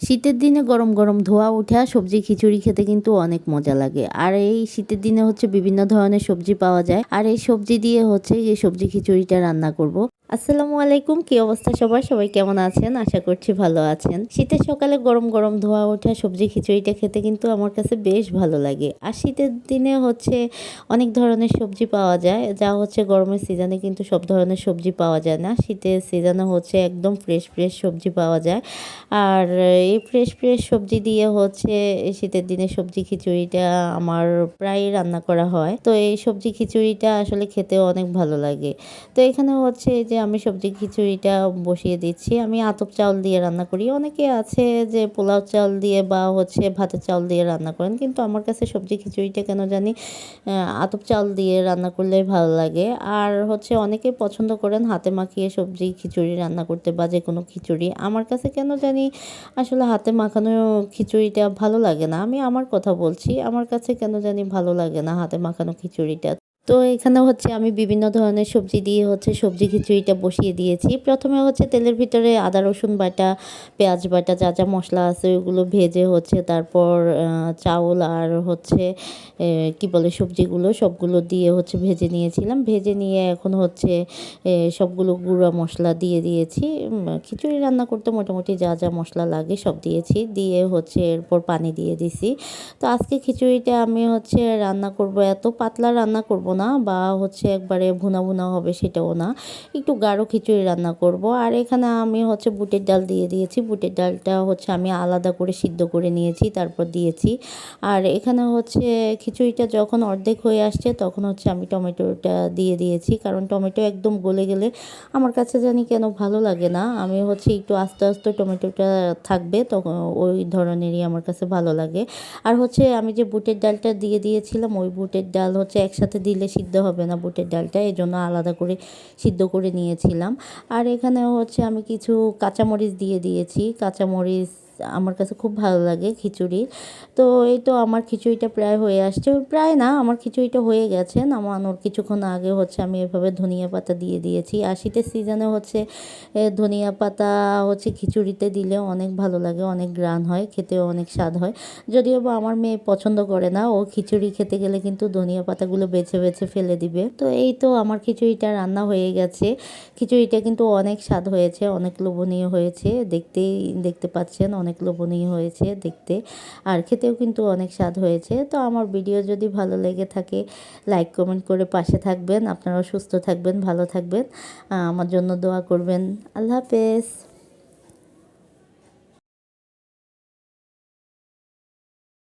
শীতের দিনে গরম গরম ধোয়া উঠা সবজি খিচুড়ি খেতে কিন্তু অনেক মজা লাগে। আর এই শীতের দিনে হচ্ছে বিভিন্ন ধরনের সবজি পাওয়া যায়। আর এই সবজি দিয়ে হচ্ছে এই সবজি খিচুড়িটা রান্না করব। আসসালামু আলাইকুম, কি অবস্থা সবার? সবাই কেমন আছেন? আশা করছি ভালো আছেন। শীতের সকালে গরম গরম ধোয়া ওঠা, সবজি খিচুড়িটা খেতে কিন্তু আমার কাছে বেশ ভালো লাগে। আর শীতের দিনে হচ্ছে অনেক ধরনের সবজি পাওয়া যায়, যা হচ্ছে গরমের সিজনে কিন্তু সব ধরনের সবজি পাওয়া যায় না। শীতের সিজনে হচ্ছে একদম ফ্রেশ ফ্রেশ সবজি পাওয়া যায়। আর এই ফ্রেশ ফ্রেশ সবজি দিয়ে হচ্ছে শীতের দিনে সবজি খিচুড়িটা আমার প্রায় রান্না করা হয়। তো এই সবজি খিচুড়িটা আসলে খেতে অনেক ভালো লাগে। তো এখানে হচ্ছে যে আমি সবজি খিচুড়িটা বসিয়ে দিচ্ছি। আমি আতপ চাউল দিয়ে রান্না করি। অনেকে আছে যে পোলাও চাউল দিয়ে বা হচ্ছে ভাতের চাউল দিয়ে রান্না করেন, কিন্তু আমার কাছে সবজি খিচুড়িটা কেন জানি আতপ চাউল দিয়ে রান্না করলে ভালো লাগে। আর হচ্ছে অনেকে পছন্দ করেন হাতে মাখিয়ে সবজি খিচুড়ি রান্না করতে বা যে কোনো খিচুড়ি। আমার কাছে কেন জানি আসলে হাতে মাখানো খিচুড়িটা ভালো লাগে না। আমি আমার কথা বলছি, আমার কাছে কেন জানি ভালো লাগে না হাতে মাখানো খিচুড়িটা। তো এখানে হচ্ছে আমি বিভিন্ন ধরনের সবজি দিয়ে হচ্ছে সবজি খিচুড়িটা বসিয়ে দিয়েছি। প্রথমে হচ্ছে তেলের ভিতরে আদা, রসুন বাটা, পেঁয়াজ বাটা, যা যা মশলা আছে ওগুলো ভেজে হচ্ছে তারপর চাউল আর হচ্ছে কি বলে সবজিগুলো সবগুলো দিয়ে হচ্ছে ভেজে নিয়েছিলাম। ভেজে নিয়ে এখন হচ্ছে সবগুলো গুঁড়া মশলা দিয়ে দিয়েছি। খিচুড়ি রান্না করতে মোটামুটি যা যা মশলা লাগে সব দিয়েছি। দিয়ে হচ্ছে এরপর পানি দিয়ে দিছি। তো আজকে খিচুড়িটা আমি হচ্ছে রান্না করব, এত পাতলা রান্না করব না বা হচ্ছে একবারে ভুনা ভুনা হবে সেটাও না। একটু গাঢ় খিচুড়ি রান্না করব। আর এখানে আমি হচ্ছে বুটের ডাল দিয়ে দিয়েছি। বুটের ডালটা হচ্ছে আমি আলাদা করে সিদ্ধ করে নিয়েছি, তারপর দিয়েছি। আর এখানে হচ্ছে খিচুড়িটা যখন অর্ধেক হয়ে আসছে তখন হচ্ছে আমি টমেটোটা দিয়ে দিয়েছি। কারণ টমেটো একদম গলে গেলে আমার কাছে জানি কেন ভালো লাগে না। আমি হচ্ছে একটু আস্তে আস্তে টমেটোটা থাকবে তখন ওই ধরনেরই আমার কাছে ভালো লাগে। আর হচ্ছে আমি যে বুটের ডালটা দিয়ে দিয়েছিলাম, ওই বুটের ডাল হচ্ছে একসাথে দিলে সিদ্ধ হবে না বুটের ডালটা, এই জন্য আলাদা করে সিদ্ধ করে নিয়েছিলাম। আর এখানেও হচ্ছে আমি কিছু কাঁচামরিচ দিয়ে দিয়েছি। কাঁচামরিচ আমার কাছে খুব ভালো লাগে খিচুড়ি। তো এই তো আমার খিচুড়িটা প্রায় হয়ে আসছে। প্রায় না, আমার খিচুড়িটা হয়ে গেছে। নামানোর কিছুক্ষণ আগে হচ্ছে আমি এভাবে ধনিয়া পাতা দিয়ে দিয়েছি। আর শীতের সিজনে হচ্ছে ধনিয়া পাতা হচ্ছে খিচুড়িতে দিলে অনেক ভালো লাগে, অনেক গ্রান হয়, খেতেও অনেক স্বাদ হয়। যদিও বা আমার মেয়ে পছন্দ করে না, ও খিচুড়ি খেতে গেলে কিন্তু ধনিয়া পাতাগুলো বেছে বেছে ফেলে দিবে। তো এই তো আমার খিচুড়িটা রান্না হয়ে গেছে। খিচুড়িটা কিন্তু অনেক স্বাদ হয়েছে, অনেক লোভনীয় হয়েছে। দেখতেই, দেখতে পাচ্ছেন, অনেক অনেক লোভনীয় হয়েছে দেখতে। আর খেতেও কিন্তু অনেক স্বাদ হয়েছে। তো আমার ভিডিও যদি ভালো লেগে থাকে লাইক কমেন্ট করে পাশে থাকবেন। আপনারাও সুস্থ থাকবেন, ভালো থাকবেন। আমার জন্য দোয়া করবেন। আল্লাহ হাফেজ।